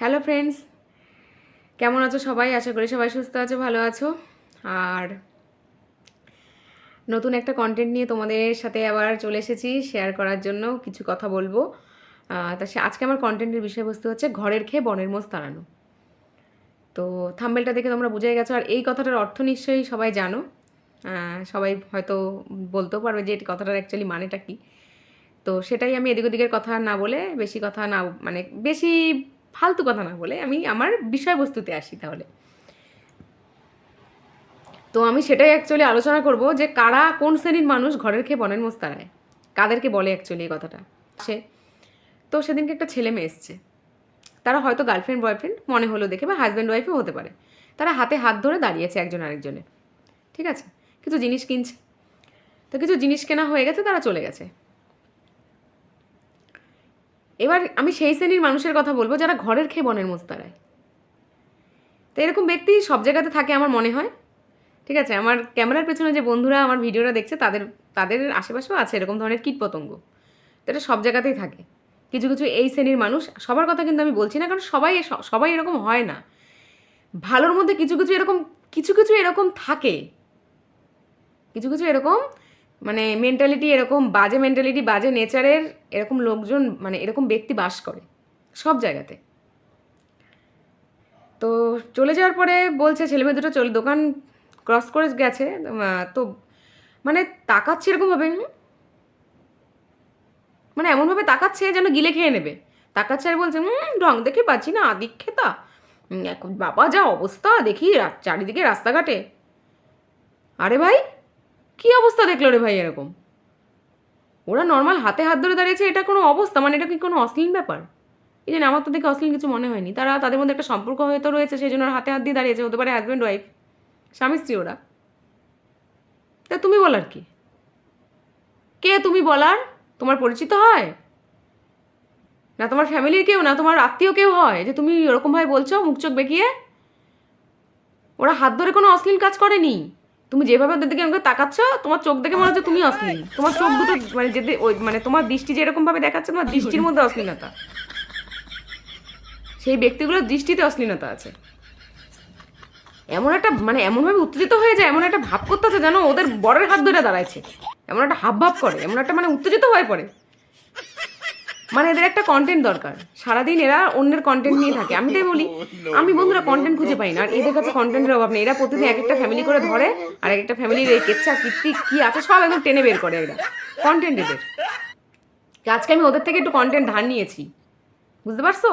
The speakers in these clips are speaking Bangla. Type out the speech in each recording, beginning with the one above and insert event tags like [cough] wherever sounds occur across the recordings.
হ্যালো ফ্রেন্ডস, কেমন আছো সবাই? আশা করি সবাই সুস্থ আছো, ভালো আছো। আর নতুন একটা কন্টেন্ট নিয়ে তোমাদের সাথে আবার চলে এসেছি শেয়ার করার জন্য কিছু কথা বলব। তা সে- আজকে আমার কন্টেন্টের বিষয়বস্তু হচ্ছে ঘরের খেয়ে বনের মোষ তাড়ানো। তো থাম্বেলটা দেখে তোমরা বুঝে গেছো, আর এই কথাটার অর্থ নিশ্চয়ই সবাই জানো। সবাই হয়তো বলতেও পারবে যে এই কথাটার অ্যাকচুয়ালি মানেটা কী। তো সেটাই আমি এদিক ওদিকের কথা না বলে, বেশি কথা না মানে বেশি ফালতু কথা না বলে আমি আমার বিষয়বস্তুতে আসি তাহলে। তো আমি সেটাই অ্যাকচুয়ালি আলোচনা করব যে কারা, কোন শ্রেণির মানুষ ঘরের খেয়ে বনের মোষ তাড়ায়? কাদেরকে বলে অ্যাকচুয়ালি এই কথাটা? সে? তো সেদিনকে একটা ছেলে মেয়ে এসছে। তারা হয়তো গার্লফ্রেন্ড বয়ফ্রেন্ড মনে হলো দেখে বা হাজব্যান্ড ওয়াইফও হতে পারে। তারা হাতে হাত ধরে দাঁড়িয়েছে একজন আরেকজনের। ঠিক আছে? কিছু জিনিস কিনছে। তো কিছু জিনিস কেনা হয়ে গেছে, তারা চলে গেছে। এবার আমি সেই শ্রেণির মানুষের কথা বলব যারা ঘরের খেয়ে বনের মোষ তাড়ায়। তো এরকম ব্যক্তি সব জায়গাতে থাকে আমার মনে হয়। ঠিক আছে? আমার ক্যামেরার পেছনে যে বন্ধুরা আমার ভিডিওটা দেখছে, তাদের তাদের আশেপাশেও আছে এরকম ধরনের কীট পতঙ্গ। তো এটা সব জায়গাতেই থাকে। কিছু কিছু এই শ্রেণির মানুষ, সবার কথা কিন্তু আমি বলছি না, কারণ সবাই সবাই এরকম হয় না। ভালোর মধ্যে কিছু কিছু এরকম, কিছু কিছু এরকম থাকে। কিছু কিছু এরকম মানে মেন্টালিটি এরকম বাজে মেন্টালিটি বাজে নেচারের এরকম লোকজন মানে এরকম ব্যক্তি বাস করে সব জায়গাতে। তো চলে যাওয়ার পরে বলছে, ছেলে মেয়ে দুটো চলে, দোকান ক্রস করে গেছে। তো মানে তাকাচ্ছে এরকমভাবে মানে এমনভাবে তাকাচ্ছে যেন গিলে খেয়ে নেবে। তাকাচ্ছে আর বলছে, হুম, ঢং দেখে পাচ্ছি না আদিক খেতা বাবা যা অবস্থা, দেখি চারিদিকে রাস্তাঘাটে। আরে ভাই কি অবস্থা দেখল রে ভাই এরকম? ওরা নর্মাল হাতে হাত ধরে দাঁড়িয়েছে, এটা কোনো অবস্থা? মানে এটা কি কোনো অশ্লীল ব্যাপার? এই জন্য আমার তো দেখে অশ্লীল কিছু মনে হয়নি। তারা তাদের মধ্যে একটা সম্পর্ক হয়তো রয়েছে, সেই জন্য হাতে হাত দিয়ে দাঁড়িয়েছে। হতে পারে হাজব্যান্ড ওয়াইফ স্বামী, স্ত্রী ওরা। তা তুমি বলার কি? কে তুমি বলার? তোমার পরিচিত হয়? না তোমার ফ্যামিলির কেউ? না তোমার আত্মীয় কেউ হয়? যে তুমি ওরকমভাবে বলছো, মুখ চোখ বেঁকিয়ে? ওরা হাত ধরে কোনো অশ্লীল কাজ করেনি? তুমি যেভাবে ওদের দিকে আমাকে তাকাচ্ছ, তোমার চোখ দেখে মনে হচ্ছে তুমি অশ্লীল। তোমার চোখ দুটো মানে যেতে ওই মানে তোমার দৃষ্টি যেরকম ভাবে দেখাচ্ছে, তোমার দৃষ্টির মধ্যে অশ্লীলতা। সেই ব্যক্তিগুলোর দৃষ্টিতে অশ্লীলতা আছে। এমন একটা মানে এমনভাবে উত্তেজিত হয়ে যায়, এমন একটা ভাব করতেছে যেন ওদের বরের হাত ধরে দাঁড়াইছে। এমন একটা হাব ভাব করে, এমন একটা মানে উত্তেজিত হয়ে পড়ে। মানে এদের একটা কন্টেন্ট দরকার। সারাদিন এরা অন্যের কন্টেন্ট নিয়ে থাকে। আমি তাই বলি [laughs] আমি বন্ধুরা কন্টেন্ট খুঁজে পাই না। আর এদের কাছে কন্টেন্টের অভাব নেই। এরা প্রতিদিন এক একটা ফ্যামিলি করে ধরে আর এক একটা ফ্যামিলির এই কেচ্ছা কীর্তি কি আছে সব একদম টেনে বের করে এরা। কন্টেন্ট এদের। আজকে আমি ওদের থেকে একটু কন্টেন্ট ধার নিয়েছি। বুঝতে পারছ?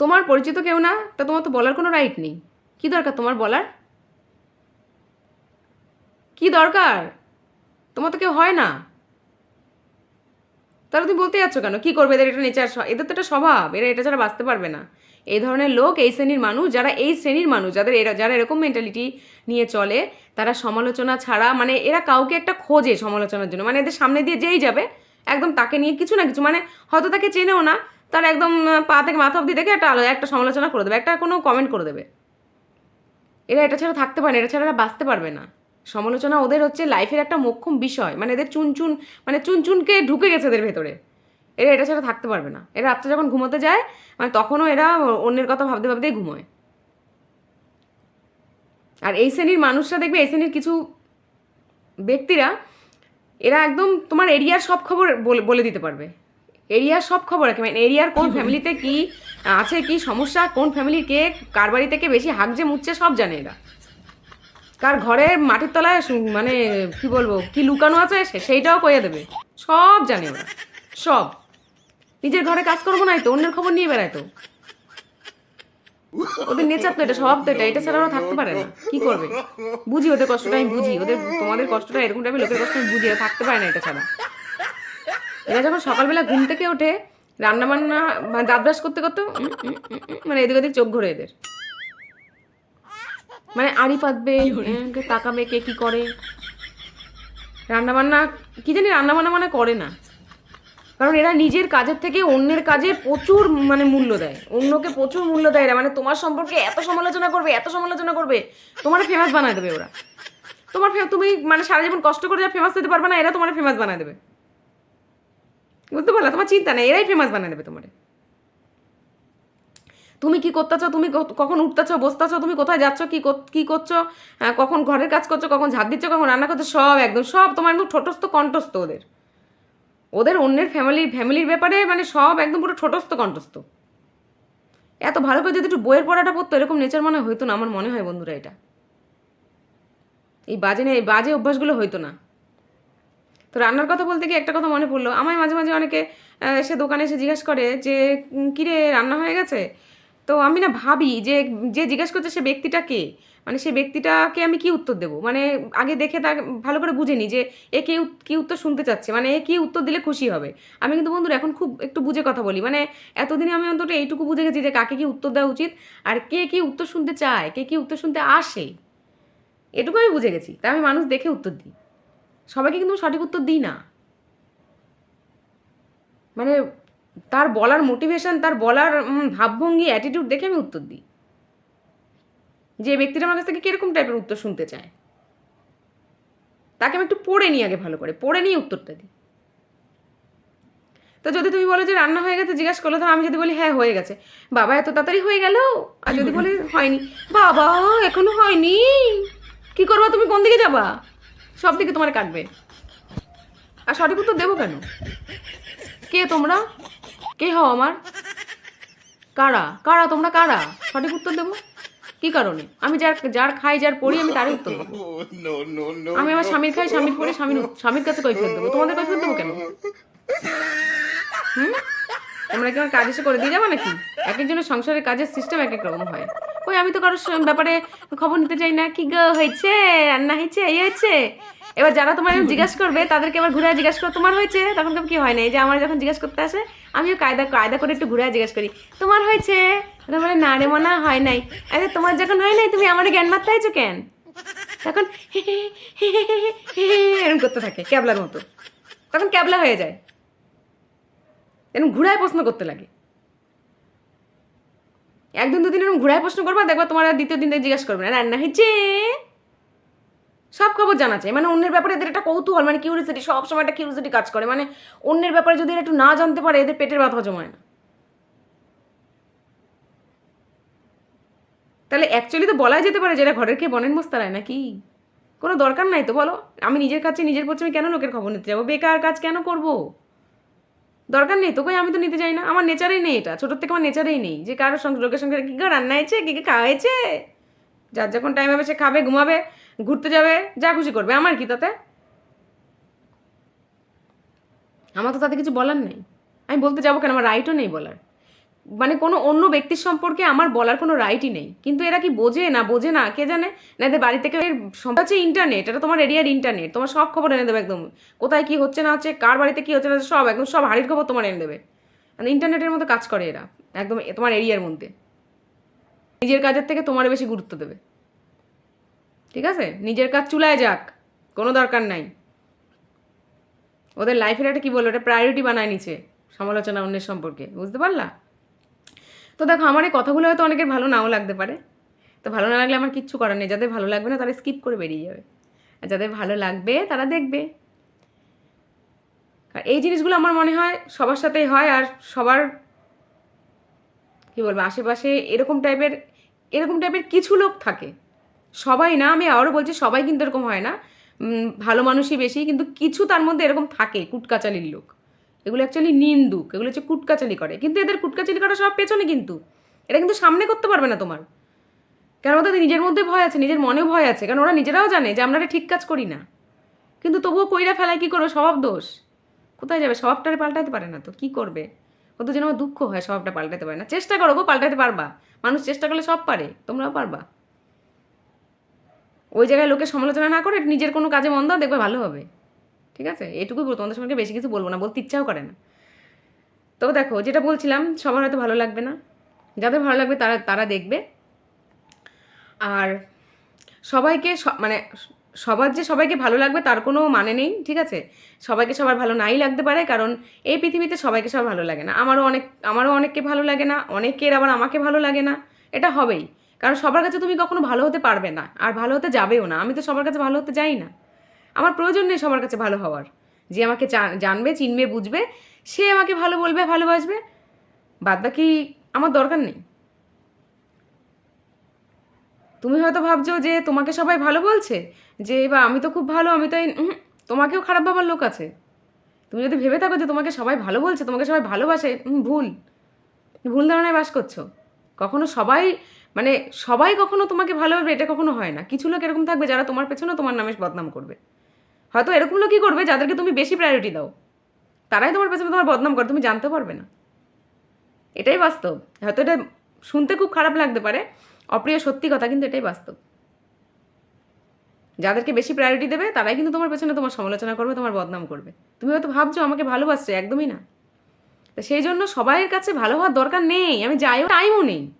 তোমার পরিচিত কেউ না তা তোমার তো বলার কোনো রাইট নেই। কি দরকার তোমার বলার? কি দরকার? তোমার তো কেউ হয় না। তাহলে তুমি বলতে যাচ্ছ কেন? কি করবে এদের? এটা নেচার এদের তো এটা স্বভাব। এরা এটা ছাড়া বাঁচতে পারবে না। এই ধরনের লোক এই শ্রেণির মানুষ, যারা এই শ্রেণির মানুষ, যাদের এরা, যারা এরকম মেন্টালিটি নিয়ে চলে, তারা সমালোচনা ছাড়া মানে এরা কাউকে একটা খোঁজে সমালোচনার জন্য। মানে এদের সামনে দিয়ে যেই যাবে, একদম তাকে নিয়ে কিছু না কিছু মানে হয়তো তাকে চেনেও না, তার একদম পা থেকে মাথা অবধি দেখে একটা একটা সমালোচনা করে দেবে, একটা কোনো কমেন্ট করে দেবে। এরা এটা ছাড়া থাকতে পারে না এটা ছাড়া এরা বাঁচতে পারবে না। সমালোচনা ওদের হচ্ছে লাইফের একটা মোক্ষম বিষয়। মানে এদের চুন চুন মানে চুন চুনকে ঢুকে গেছে এদের ভেতরে। এরা এটা ছাড়া থাকতে পারবে না। এরা রাত্রে যখন ঘুমোতে যায় মানে তখনও এরা অন্যের কথা ভাবতে ভাবতেই ঘুমোয়। আর এই শ্রেণির মানুষরা দেখবে এই শ্রেণির কিছু ব্যক্তিরা এরা একদম তোমার এরিয়ার সব খবর বলে- দিতে পারবে। এরিয়ার সব খবর রাখে মানে এরিয়ার কোন ফ্যামিলিতে কি আছে কি সমস্যা কোন ফ্যামিলির কে কার বাড়ি থেকে বেশি হাঁক যে মুচ্ছে সব জানে এরা। কার ঘরের মাটির তলায় মানে কি বলব, কি লুকানো আছে সেইটাও কইয়া দেবে। সব জানে ওরা। সব। নিজের ঘরে কাজ করব নাই তো অন্যের খবর নিয়ে বেড়ায় তো। ওদের নেচার তো এটা স্বভাব তো এটা। এটা ছাড়া ওরা থাকতে পারে না। কি করবে? বুঝি ওদের কষ্টটা আমি বুঝি। ওদের তোমাদের কষ্টটা এরকম টাইপের লোকের কষ্ট আমি বুঝি থাকতে পারে না এটা ছাড়া। এরা যখন সকালবেলা ঘুম থেকে ওঠে রান্না বান্না মানে দাঁত ব্রাশ করতে করতে মানে এদিক ওদিক চোখ ঘোরে এদের। মানে আড়ি পাতবে তাকাবে কে কি করে? রান্নাবান্না কি জানি রান্নাবান্না মানে করে না। কারণ এরা নিজের কাজের থেকে অন্যের কাজে প্রচুর মানে মূল্য দেয়। অন্যকে প্রচুর মূল্য দেয় এরা। মানে তোমার সম্পর্কে এত সমালোচনা করবে এত সমালোচনা করবে তোমার ফেমাস বানায় দেবে ওরা। তোমার তুমি মানে সারা জীবন কষ্ট করে যা ফেমাস হতে পারবে না এরা তোমার ফেমাস বানায় দেবে। বুঝতে পারলা? তোমার চিন্তা নেই এরাই ফেমাস বানিয়ে দেবে তোমার। তুমি কি করতেছো তুমি কখন উঠতেছো বসতেছো তুমি কোথায় যাচ্ছ? কি কি করছ? হ্যাঁ, কখন ঘরের কাজ করছ? কখন ঝাড় দিচ্ছ? কখন রান্না করছ? সব একদম সব তোমার একদম ছোটস্থ কণ্ঠস্থ ওদের। ওদের অন্যের ফ্যামিলির ফ্যামিলির ব্যাপারে মানে সব একদম পুরো ছোটস্থ কণ্ঠস্থ। এত ভালো করে যদি একটু বইয়ের পড়াটা পড়তো এরকম নেচার মনে হইতো না আমার মনে হয় বন্ধুরা এটা। এই বাজে এই বাজে অভ্যাসগুলো হইতো না। তো রান্নার কথা বলতে গিয়ে একটা কথা মনে পড়ল। আমায় মাঝে মাঝে অনেকে এসে দোকানে এসে জিজ্ঞেস করে যে কিরে রান্না হয়ে গেছে? তো আমি না ভাবি যে যে জিজ্ঞেস করছে সে ব্যক্তিটা কে? মানে সেই ব্যক্তিটাকে আমি কি উত্তর দেবো? মানে আগে দেখে তা ভালো করে বুঝে নিই যে এ কে কি উত্তর শুনতে চাচ্ছে। মানে এ কি উত্তর দিলে খুশি হবে? আমি কিন্তু বন্ধুরা এখন খুব একটু বুঝে কথা বলি। মানে এতদিনে আমি অন্তত এইটুকু বুঝে গেছি যে কাকে কি উত্তর দেওয়া উচিত আর কে কি উত্তর শুনতে চায়, কে কি উত্তর শুনতে আসে, এটুকু আমি বুঝে গেছি। তাই আমি মানুষ দেখে উত্তর দিই। সবাইকে কিন্তু সঠিক উত্তর দিই না। মানে তার বলার মোটিভেশন তার বলার ভাবভঙ্গি অ্যাটিটিউড দেখে আমি উত্তর দিই। যে ব্যক্তিটা আমার কাছ থেকে কীরকম টাইপের উত্তর শুনতে চায়। তাকে আমি একটু পড়ে নিই আগে ভালো করে, পড়ে নিয়ে উত্তরটা দিই। তো যদি তুমি বলো যে রান্না হয়ে গেছে, জিজ্ঞাসা করল তো আমি যদি বলি হ্যাঁ হয়ে গেছে। বাবা এত তাড়াতাড়ি হয়ে গেল? আর যদি বলি, হয়নি। বাবা, এখনও হয়নি? কি করবা তুমি? কোন দিকে যাবা? সব দিকে তোমার কাটবে। আর সঠিক উত্তর দেবো কেন? কে তোমরা? কে হও আমার? কারা? কারা? তোমরা কারা? সঠিক উত্তর দেবো? কি কারণে? আমি যার যার খাই যার পড়ি আমি তারই উত্তর দেবো. আমি আমার স্বামীর খাই স্বামীর পড়ি স্বামীর স্বামীর কাছে কৈফিয়ত দেবো। তোমাদের কৈফিয়ত দেবো কেন? হুম? তোমরা কি আমার কাজ এসে করে দিয়ে যাবে নাকি? এক একজনের সংসারের কাজের সিস্টেম এক এক রকম হয়। ওই আমি তো কারোর ব্যাপারে খবর নিতে চাই না। কি গো হয়েছে? রান্না হয়েছে? এই হয়েছে? এবার যারা তোমার জিজ্ঞাসা করবে তাদেরকে আবার ঘুরে জিজ্ঞাসা করো তোমার হয়েছে? তখন কেউ কি হয় না? এই যে আমার যখন জিজ্ঞাসা করতে আসে আমিও কায়দা কায়দা করে একটু ঘুরে জিজ্ঞাসা করি তোমার হয়েছে? তখন বলে না রে মনে হয় নাই। আরে তোমার যখন হয় নাই তুমি আমার জ্ঞান মারতে আইছো কেন? তখন এরকম করতে থাকে ক্যাবলার মতো। তখন ক্যাবলা হয়ে যায়। এরকম ঘুরায় প্রশ্ন করতে লাগে। একদিন দুদিন এরকম ঘুরায় প্রশ্ন করবা দেখবা তোমার দ্বিতীয় দিন জিজ্ঞাসা করবে না। রান্না হয়েছে? সব খবর জানা চাই। মানে অন্যের ব্যাপারে এদের একটা কৌতূহল মানে কিউরিসিটি সব সময় একটা কিউরিসিটি কাজ করে। মানে অন্যের ব্যাপারে যদি এরা একটু না জানতে পারে, এদের পেটের ব্যথা জমায় না। তাহলে অ্যাকচুয়ালি তো বলাই যেতে পারে যেটা ঘরের কে বনেন মোস্তারায় নাকি? কোনো দরকার নাই তো বলো। আমি নিজের কাছে, নিজের আমি কেন লোকের খবর নিতে যাব? বেকার কাজ কেন করব? দরকার নেই তোকে আমি তো নিতে যাই না। আমার নেচারেই নেই এটা। ছোটোর থেকে আমার নেচারেই নেই। যে কারোর সঙ্গে লোকের সঙ্গে কী রান্না হয়েছে? কী কী খাওয়া হয়েছে? যার যখন টাইম হবে সে খাবে, ঘুমাবে, ঘুরতে যাবে, যা খুশি করবে। আমার কি তাতে? আমার তো তাতে কিছু বলার নেই। আমি বলতে যাব কেন? আমার রাইটও নেই বলার। মানে কোনো অন্য ব্যক্তির সম্পর্কে আমার বলার কোনো রাইটই নেই। কিন্তু এরা কি বোঝে না বোঝে না, কে জানে? না, এদের বাড়ি থেকে হচ্ছে ইন্টারনেট এটা তোমার এরিয়ার ইন্টারনেট তোমার সব খবর এনে দেবে একদম। কোথায় কি হচ্ছে না হচ্ছে, কার বাড়িতে কি হচ্ছে না সব, একদম সব হাড়ির খবর তোমার এনে দেবে। ইন্টারনেটের মতো কাজ করে এরা, একদম তোমার এরিয়ার মধ্যে। নিজের কাজের থেকে তোমার বেশি গুরুত্ব দেবে। ঠিক আছে? নিজের কাজ চুলায় যাক, কোনো দরকার নাই। ওদের লাইফের একটা কী বলব এটা প্রায়োরিটি বানায় নিচ্ছে সমালোচনা অন্যের সম্পর্কে, বুঝতে পারলা? তো দেখো, আমার এই কথাগুলো হয়তো অনেকের ভালো নাও লাগতে পারে। তো ভালো না লাগলে আমার কিচ্ছু করার নেই। যাদের ভালো লাগবে না, তারা স্কিপ করে বেরিয়ে যাবে। আর যাদের ভালো লাগবে, তারা দেখবে। আর এই জিনিসগুলো আমার মনে হয় সবার সাথেই হয়, আর সবার কি বলব, আশেপাশে এরকম টাইপের এরকম টাইপের কিছু লোক থাকে। সবাই না, আমি আবারও বলছি, সবাই কিন্তু এরকম হয় না। ভালো মানুষই বেশি, কিন্তু কিছু তার মধ্যে এরকম থাকে, কুটকাচালির লোক। এগুলো অ্যাকচুয়ালি নিন্দুক, এগুলো হচ্ছে কুটকাচালি করে। কিন্তু এদের কুটকাচালি করা সব পেছনে কিন্তু। এটা কিন্তু সামনে করতে পারবে না তোমার। কারণ ওদের নিজের মধ্যে ভয় আছে, নিজের মনেও ভয় আছে। কারণ ওরা নিজেরাও জানে যে আমরা ঠিক কাজ করি না। কিন্তু তবুও কইরা ফেলায় কী করো স্বভাব দোষ। কোথায় যাবে? স্বভাবটারে পাল্টাতে পারে না তো, কি করবে? ওদের যেন আমার দুঃখ হয়, স্বভাবটা পাল্টাতে পারে না। চেষ্টা করো পাল্টাতে পারবা। মানুষ চেষ্টা করলে সব পারে, তোমরাও পারবা। ওই জায়গায় লোকের সমালোচনা না করে নিজের কোনো কাজে মন দাও, দেখবে ভালো হবে। ঠিক আছে? এটুকুই তোমাদের সঙ্গে বেশি কিছু বলব না, বলতে ইচ্ছাও করে না। তো দেখো, যেটা বলছিলাম, সবার হয়তো ভালো লাগবে না। যাদের ভালো লাগবে তারা তারা দেখবে। আর সবাইকে মানে সবার যে সবাইকে ভালো লাগবে তার কোনো মানে নেই, ঠিক আছে? সবাইকে সবার ভালো নাই লাগতে পারে, কারণ এই পৃথিবীতে সবাইকে সবার ভালো লাগে না। আমারও অনেক, আমারও অনেককে ভালো লাগে না, অনেকের আবার আমাকে ভালো লাগে না, এটা হবেই। কারণ সবার কাছে তুমি কখনো ভালো হতে পারবে না, আর ভালো হতে যাবেও না। আমি তো সবার কাছে ভালো হতে যাই না। আমার প্রয়োজন নেই সবার কাছে ভালো হওয়ার। যে আমাকে জানবে, চিনবে, বুঝবে, সে আমাকে ভালো বলবে, ভালোবাসবে বাদ বাকি আমার দরকার নেই। তুমি হয়তো ভাবছ যে তোমাকে সবাই ভালো বলছে, যে বা আমি তো খুব ভালো, আমি তো তোমাকেও খারাপ ভাবার লোক আছে। তুমি যদি ভেবে থাকো যে তোমাকে সবাই ভালো বলছে, তোমাকে সবাই ভালোবাসে ভুল। ভুল ধারণায় বাস করছ। কখনো সবাই মানে সবাই কখনো তোমাকে ভালোবাসবে এটা কখনো হয় না। কিছু লোক এরকম থাকবে যারা তোমার পেছনে তোমার নামে বদনাম করবে। হয়তো এরকম লোকই করবে যাদেরকে তুমি বেশি প্রায়োরিটি দাও। তারাই তোমার পেছনে তোমার বদনাম করে, তুমি জানতে পারবে না। এটাই বাস্তব। হয়তো এটা শুনতে খুব খারাপ লাগতে পারে অপ্রিয় সত্যি কথা, কিন্তু এটাই বাস্তব। যাদেরকে বেশি প্রায়োরিটি দেবে, তারাই কিন্তু তোমার পেছনে তোমার সমালোচনা করবে, তোমার বদনাম করবে। তুমি হয়তো ভাবছ, আমাকে ভালোবাসছে একদমই না। তো সেই জন্য সবাইয়ের কাছে ভালো হওয়ার দরকার নেই। আমি যাইও টাইমও নেই।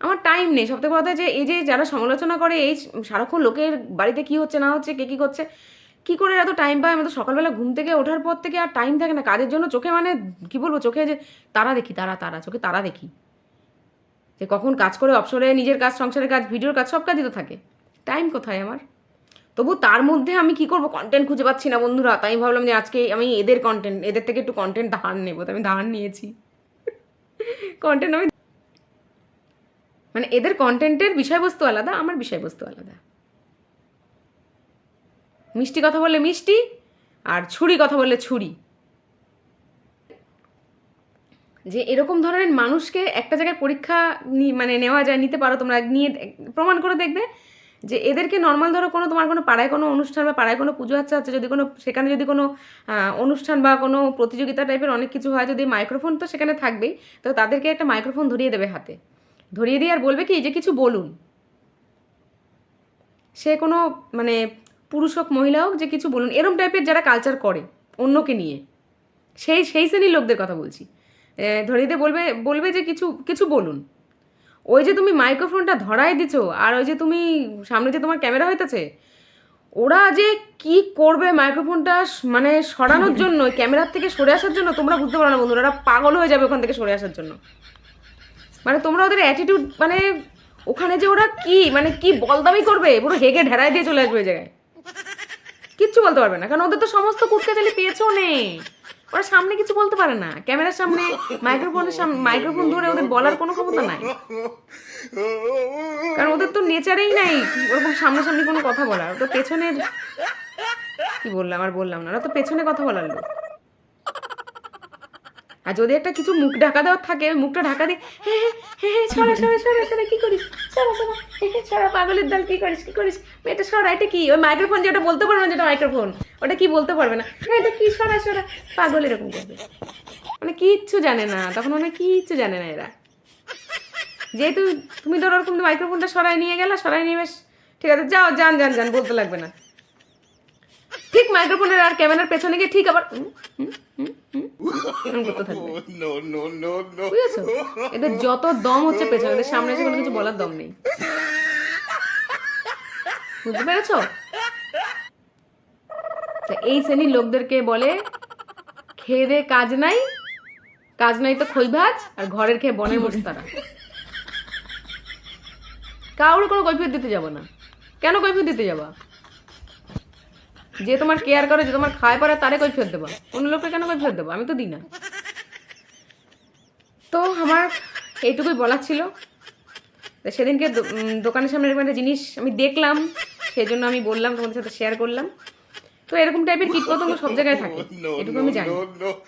আমার টাইম নেই। সব থেকে কথা যে, এই যে যারা সমালোচনা করে, এই সারাক্ষণ লোকের বাড়িতে কি হচ্ছে, না হচ্ছে, কে কী করছে, কি করে এত টাইম পায়? আমাদের সকালবেলা ঘুম থেকে ওঠার পর থেকে আর টাইম থাকে না। কাজের জন্য চোখে মানে কি বলব, চোখে যে তারা দেখি, তারা তারা, চোখে তারা দেখি। যে কখন কাজ করে অবসরে, নিজের কাজ, সংসারের কাজ, ভিডিওর কাজ, সব কাজই তো থাকে। টাইম কোথায় আমার? তবু তার মধ্যে আমি কি করব? কন্টেন্ট খুঁজে পাচ্ছি না বন্ধুরা। তাই ভাবলাম যে আজকে আমি এদের কন্টেন্ট এদের থেকে একটু কন্টেন্ট ধার নেব। তো আমি ধার নিয়েছি। কন্টেন্ট আমি মানে এদের কন্টেন্টের বিষয়বস্তু আলাদা, আমার বিষয়বস্তু আলাদা। মিষ্টি কথা বললে মিষ্টি, আর ছুরি কথা বললে ছুরি। যে এরকম ধরনের মানুষকে একটা জায়গায় পরীক্ষা মানে নেওয়া যায়, নিতে পারো তোমরা, নিয়ে প্রমাণ করে দেখবে যে এদেরকে নর্মাল ধরো কোনো তোমার কোনো পাড়ায় কোনো অনুষ্ঠান বা পাড়ায় কোনো পুজো আচ্ছা হচ্ছে যদি কোনো, সেখানে যদি কোনো অনুষ্ঠান বা কোনো প্রতিযোগিতা টাইপের অনেক কিছু হয়, যদি মাইক্রোফোন তো সেখানে থাকবেই, তো তাদেরকে একটা মাইক্রোফোন ধরিয়ে দেবে হাতে। ধরিয়ে দিয়ে আর বলবে কি যে কিছু বলুন। সে কোনো মানে পুরুষ হোক, মহিলা হোক, যে কিছু বলুন, এরম টাইপের যারা কালচার করে অন্যকে নিয়ে। সেই সেই শ্রেণির লোকদের কথা বলছি। দিয়ে বলবে বলবে যে কিছু কিছু বলুন। ওই যে তুমি মাইক্রোফোনটা ধরাই দিছো আর ওই যে তুমি সামনে যে তোমার ক্যামেরা হইতেছে ওরা যে কি করবে মাইক্রোফোনটা মানে সরানোর [laughs] জন্য ক্যামেরার থেকে সরে আসার জন্য তোমরা বুঝতে পারো না বন্ধুরা ওরা পাগল হয়ে যাবে ওখান থেকে সরে আসার জন্য। মানে তোমরা ওদের অ্যাটিটিউড মানে ওখানে যে ওরা কি মানে কি বলদামি করবে পুরো হেগে ঢেরাই দিয়ে চলে আসবে ওই জায়গায়। কিচ্ছু বলতে পারবে না, কারণ ওদের তো সমস্ত কুটকাচালি পেয়েছেও নেই। ওরা সামনে কিছু বলতে পারে না, ক্যামেরার সামনে, মাইক্রোফোনের সামনে মাইক্রোফোন ধরে ওদের বলার কোনো ক্ষমতা নাই। কারণ ওদের তো নেচারেই নাই, ওরকম সামনাসামনি কোনো কথা বলার, ওদের পেছনের কি বললাম, আর বললাম না, ওরা তো পেছনে কথা বলার লোক। আর যদি একটা কিছু মুখ ঢাকা দেওয়ার থাকে, মুখটা ঢাকা দিয়ে হ্যাঁ হ্যাঁ সরা সরা সরা সরা, কি করিস? সরা পাগলের দল, কি করিস কি করিস? এটা সরা, এটা কি? ওই মাইক্রোফোন যে যেটা বলতে পারবে না যেটা মাইক্রোফোন ওটা কি বলতে পারবে না? হ্যাঁ এটা কি সরা সরা, পাগল এরকম করবে? মানে কিচ্ছু জানে না, তখন মানে কিচ্ছু জানে না এরা। যেহেতু তুমি ধরো ওরকম মাইক্রোফোনটা সরাই নিয়ে গেলা সরাই নিয়ে বেশ, ঠিক আছে, যাও, যান যান যান, বলতে লাগবে না। ঠিক মাইক্রোফোনের আর ক্যামেরার পেছনে গিয়ে ঠিক আবার. বুঝেছ? এদের যত দম হচ্ছে পেছনে এদের সামনে এসে কোনো কিছু বলার দম নেই। বুঝতে পেরেছ? এই শ্রেণির লোকদেরকে বলে খেয়ে দে কাজ নাই কাজ নাই তো খই ভাজ আর ঘরের খেয়ে বনের বসে তারা। কাউরে কোনো কৈফিয়ত দিতে যাব না। কেন কৈফিয়ত দিতে যাবা? যে তোমার কেয়ার করে, যে তোমার খায় পরে তারে কই ফেরত দেবো। অন্য লোককে কেন কই ফেরত দেবো? আমি তো দিই না। তো আমার এইটুকুই বলার ছিল। সেদিনকে দোকানের সামনে এরকম একটা জিনিস আমি দেখলাম। সেই জন্য আমি বললাম, তোমাদের সাথে শেয়ার করলাম। তো এরকম টাইপের কীটপতঙ্গ সব জায়গায় থাকে। [laughs] এটুকু আমি জানি।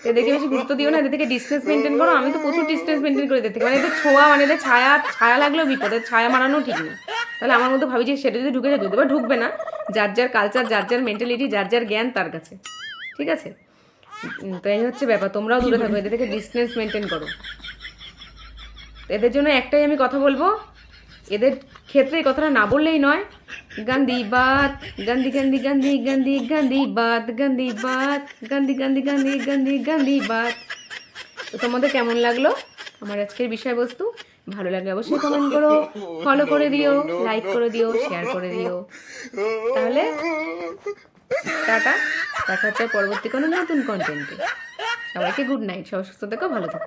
এদেরকে বেশি গুরুত্ব দিও না এদের থেকে ডিস্টেন্স মেনটেন করো। আমি তো প্রচুর ডিস্টেন্স মেনটেন করে এদের থেকে মানে এদের ছোঁয়া মানে এদের ছায়া ছায়া লাগলেও বিপদ। ছায়া মারানো ঠিক না। তাহলে আমার মধ্যে ভাবি যে সেটা যদি ঢুকে যায় বা ঢুকবে না। যার যার কালচার যার যার মেন্টালিটি যার যার জ্ঞান তার কাছে। ঠিক আছে? তো এই হচ্ছে ব্যাপার। তোমরাও দূরে থাকো। এদের থেকে ডিস্টেন্স মেনটেন করো। এদের জন্য একটাই আমি কথা বলব। এদের ক্ষেত্রে কথাটা না বললেই নয়। গান্ধী বাত গান্ধী গান্ধী গান্ধী গান্ধী গান্ধী বাত গান্ধী বাত গান্ধী গান্ধী গান্ধী গান্ধী গান্ধী বাত তোমাদের কেমন লাগল আমার আজকের বিষয়বস্তু? ভালো লাগলে অবশ্যই কমেন্ট করো ফলো করে দিও লাইক করে দিও শেয়ার করে দিও। তাহলে টাটা, দেখা হচ্ছে পরবর্তী কোনো নতুন কন্টেন্টে সবাইকে গুড নাইট সবাই সুস্থ থেকো, ভালো থেকো।